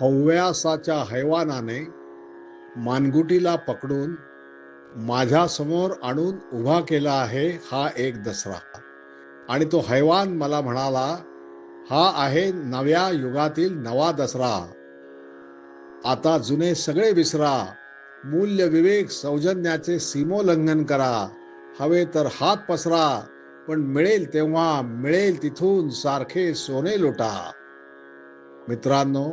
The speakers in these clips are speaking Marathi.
हव्यासाच्या हैवानाने मानगुटीला पकडून माझ्यासमोर आणून उभा केला आहे हा एक दसरा. आणि तो हैवान मला म्हणाला हा आहे नव्या युगातील नवा दसरा. आता जुने सगळे विसरा. मूल्य विवेक सौजन्याचे सीमोल्लंघन करा. हवे तर हात पसरा पण मिळेल तेव्हा मिळेल तिथून सारखे सोने लोटा. मित्रांनो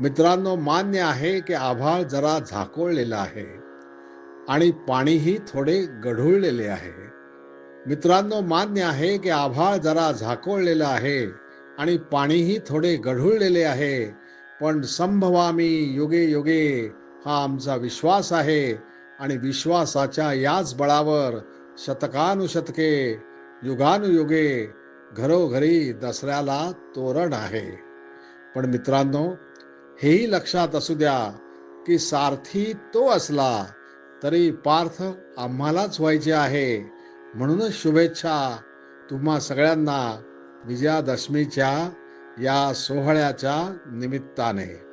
मित्रांनो मान्य आहे की आभाळ जरा झाकोळलेला आहे आणि पाणीही थोडे गढूळलेले आहे. मित्रांनो मान्य आहे की आभाळ जरा झाकोळलेलं आहे आणि पाणीही थोडे गढूळलेले आहे पण संभवामी युगे युगे हा आमचा विश्वास आहे आणि विश्वासाच्या याच बळावर शतकानुशतके युगानुयुगे घरोघरी दसऱ्याला तोरण आहे. पण मित्रांनो हेही लक्षात असू द्या की सारथी तो असला तरी पार्थ आम्हालाच व्हायचे आहे. म्हणूनच शुभेच्छा तुम्हा सगळ्यांना विजयादशमीच्या या सोहळ्याच्या निमित्ताने.